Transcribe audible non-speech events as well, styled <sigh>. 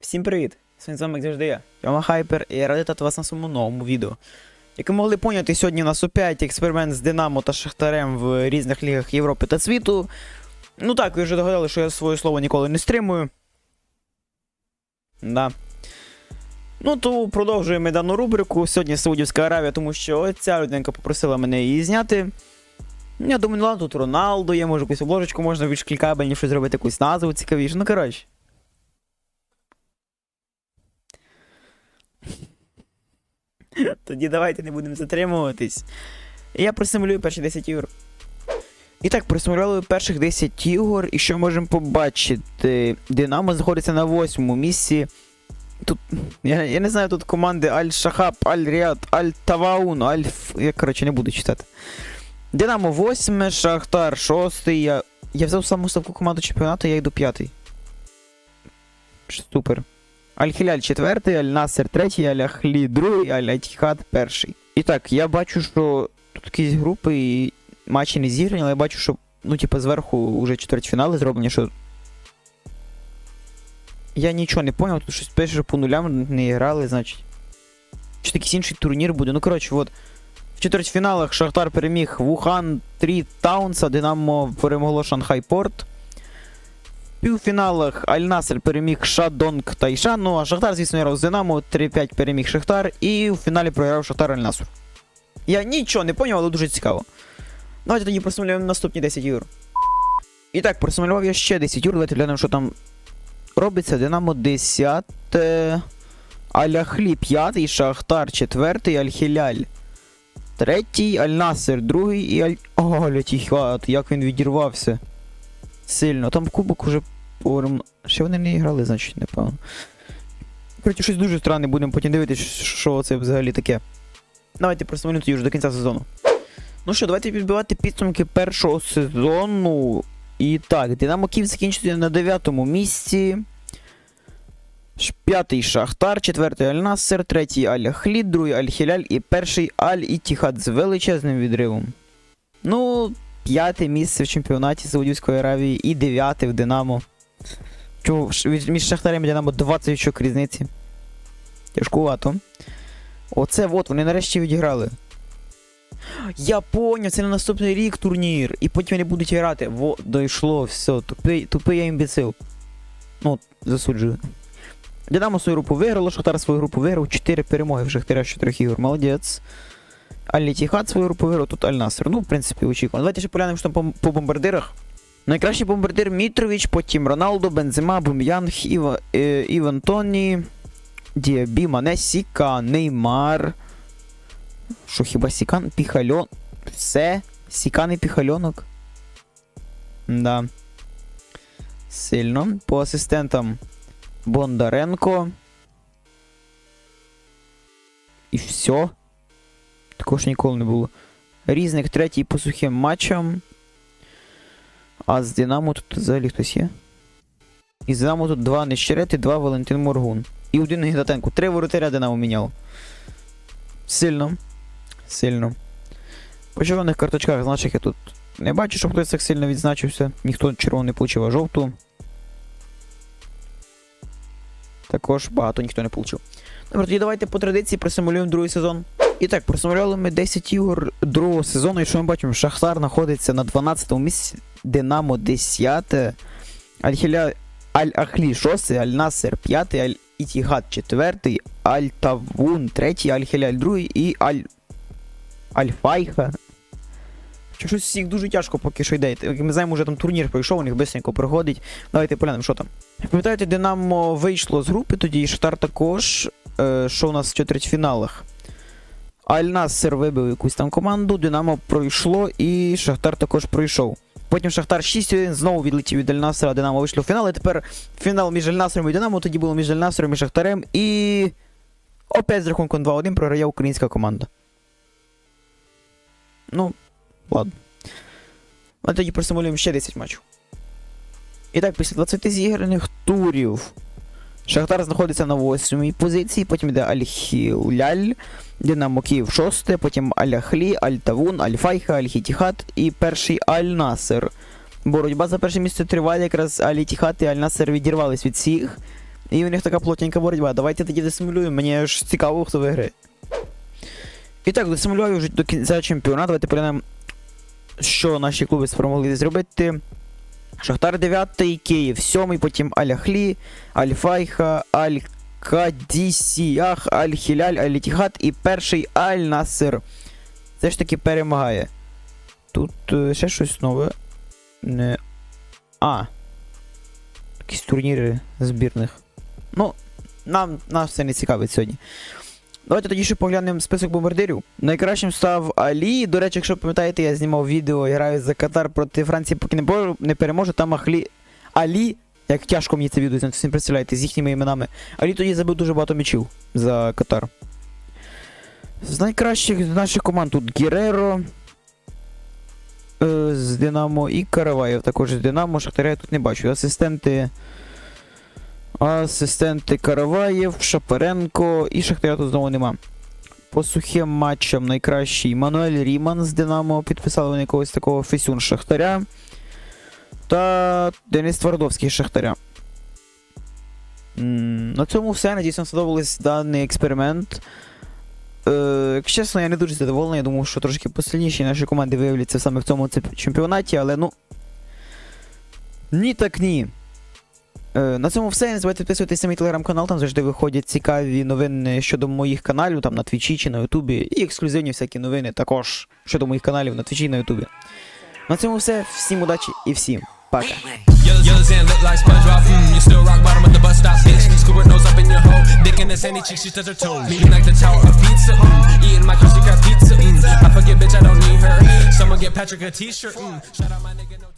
Всім привіт! Сьогодні з вами як завжди я, Йома Хайпер, і я радий вітати вас на своєму новому відео. Як ви могли поняти, сьогодні у нас опять експеримент з Динамо та Шахтарем в різних лігах Європи та світу. Ну так, ви вже догадали, що я своє слово ніколи не стримую. Да. Ну, то продовжуємо дану рубрику. Сьогодні Саудівська Аравія, тому що ця людинка попросила мене її зняти. Я думаю, ну ладно, тут Роналдо є, може якусь обложечку можна більш клікабельніше зробити, якусь назву цікавішу. Ну, коротше. <laughs> Тоді давайте не будемо затримуватись. Я просимулюю перші 10 ігор. І так, просимулювали перших 10 ігор, і що можемо побачити? Динамо знаходиться на восьмому місці. Тут. Я, я не знаю, тут команди Аль-Шахаб, Аль-Ріад, Аль-Таваун, Аль. Я, коротше, не буду читати. Динамо 8, Шахтар 6. Я, я взяв саму ставку команду чемпіонату, я йду 5. Супер. Аль-Хіляль 4, Аль-Насер 3, Аль-Ахлі 2, Аль-Атіхад 1. І так, я бачу, що тут якісь групи і матчі не зіграні, але я бачу, що ну, типу, зверху вже чвертьфінали зроблені, що. Я нічого не поняв, тут щось пише, що по нулям не грали, значить. Чи якийсь інший турнір буде. Ну, коротше, от. В четвертьфіналах Шахтар переміг Вухан 3 Таунса, Динамо перемогло Шанхай Порт. Півфіналах Аль-Насер переміг Шадонг Тайшан, ну а Шахтар, звісно, грав з Динамо, 3-5 переміг Шахтар, і в фіналі програв Шахтар Аль-Наср. Я нічого не поняв, але дуже цікаво. Давайте тоді просимулюємо наступні 10 ігор. І так, просимулював я ще 10 ігор, давайте глянемо, що там робиться. Динамо 10, Аляхлі 5, Шахтар 4, Аль-Хіляль. Третій, Аль-Насер, другий і Аль. О, Лятіхат, як він відірвався. Сильно. Там кубок уже. Ще вони не грали, значить, напевно. Коротше, щось дуже странне, будемо потім дивитися, що це взагалі таке. Давайте просунемо тоді вже до кінця сезону. Ну що, давайте підбивати підсумки першого сезону. І так, Динамо Київ закінчує на 9 місці. П'ятий Шахтар, четвертий Аль-Нассер, третій Аль-Ахлід, другий Аль-Хіляль і перший Аль-Ітіхад з величезним відривом. Ну, п'яте місце в чемпіонаті Саудівської Аравії і дев'яте в Динамо. Чому між Шахтарем і Динамо 20 очок різниці. Тяжкувато. Оце от, вони нарешті відіграли. Я поняв, це на наступний рік турнір. І потім вони будуть грати. Во, дійшло, все, тупий, тупий я імбецил. Ну, засуджую. Динамо свою групу виграло, Шахтар свою групу виграв, 4 перемоги в Шахтаря з 4 ігор. Молодець. Аль-Тіхат свою групу тут Аль-Наср. Ну, в принципі, очікувано. Давайте ще поглянемо, що там по, по бомбардирах. Найкращий бомбардир Мітрович, потім Роналдо, Бензема, Бум'янг, Іва, е, Іван Тоні, Діабі, Мане, Сіка, Неймар. Що хіба Сікан? Піхальон. Все? Сікан і піхальонок? Да. Сильно. По асистентам Бондаренко. І все. Також ніколи не було. Різник третій по сухим матчам. А з Динамо тут взагалі хтось є. І з Динамо тут два Нещерети, два Валентин Моргун. І один Гігатенко. Три воротаря Динамо міняв. Сильно. Сильно. По червоних карточках значить я тут не бачу, щоб хтось так сильно відзначився. Ніхто червоний не получив, а жовту. Також багато ніхто не получив. Добре, тоді давайте по традиції просимулюємо другий сезон. І так, просимулювали ми 10 ігор другого сезону, і що ми бачимо? Шахтар знаходиться на 12 му місці, Динамо 10, Аль-Хіля... Аль-Ахлі 6, Аль-Насер 5, Аль-Ітігад 4, Аль-Тавун 3, Аль-Хіляль 2 і Аль... Аль-Файха. Що щось їх дуже тяжко поки що йде. Як Ми знаємо, вже там турнір пройшов, у них бистренько проходить. Давайте поглянемо, що там. Пам'ятаєте, Динамо вийшло з групи, тоді Шахтар також. Е, що у нас в четвертьфіналах? Аль-Нассер вибив якусь там команду, Динамо пройшло і Шахтар також пройшов. Потім Шахтар 6-1 знову відлетів від Аль-Нассера, Динамо вийшло в фінал. І тепер фінал між Аль-Нассером і Динамо, тоді було між Аль-Нассером і Шахтарем. І опять з рахунком 2-1 програє українська команда. Ну, ладно. Ми тоді просимулюємо ще 10 матчів. І так, після 20 зіграних турів. Шахтар знаходиться на 8 позиції, потім йде Аль-Хіляль, Динамо Київ 6, потім Аль-Ахлі, Аль-Тавун, Аль-Файха, Аль-Хітіхат і перший Аль-Насер. Боротьба за перше місце триває, якраз Аль-Хітіхат і Аль-Насер відірвались від всіх. І у них така плотненька боротьба. Давайте тоді десимулюємо, мені ж цікаво, хто виграє. І так, десимулюю вже до кінця чемпіонату. Давайте поглянемо, що наші клуби спромогли зробити. Шахтар 9, Київ 7, потім Аль-Ахлі, Аль-Файха, Аль-Кадісіях, Аль-Хіляль, Аль-Тіхат і перший Аль-Насир. Все ж таки перемагає. Тут е, ще щось нове. Не. А. Якісь турніри збірних. Ну, нам нас це не цікавить сьогодні. Давайте тоді ще поглянемо список бомбардирів. Найкращим став Алі. До речі, якщо пам'ятаєте, я знімав відео, граю за Катар проти Франції, поки не, бо- не переможу, там Ахлі. Алі, як тяжко мені це відео, не представляєте, з їхніми іменами. Алі тоді забив дуже багато м'ячів за Катар. З найкращих з наших команд тут Гереро е, з Динамо і Караваєв також з Динамо. Шахтаря я тут не бачу. Асистенти. Асистенти Караваєв, Шапаренко і Шахтаря тут знову нема. По сухим матчам найкращий Мануель Ріман з Динамо. Підписали вони якогось такого Фесюн Шахтаря. Та Денис Твардовський Шахтаря. На цьому все. Надіюсь, вам сподобався даний експеримент. Е, чесно, я не дуже задоволений. Я думав, що трошки посильніші наші команди виявляться саме в цьому чемпіонаті, але ну. Ні, так ні. Е, на цьому все. Не забувайте підписуватися на мій телеграм-канал, там завжди виходять цікаві новини щодо моїх каналів, там на Твічі чи на Ютубі, і ексклюзивні всякі новини також щодо моїх каналів на Твічі і на Ютубі. На цьому все. Всім удачі і всім пока. Mm. Mm. Mm, Patrick a t-shirt. Mm, shout out my nigga. No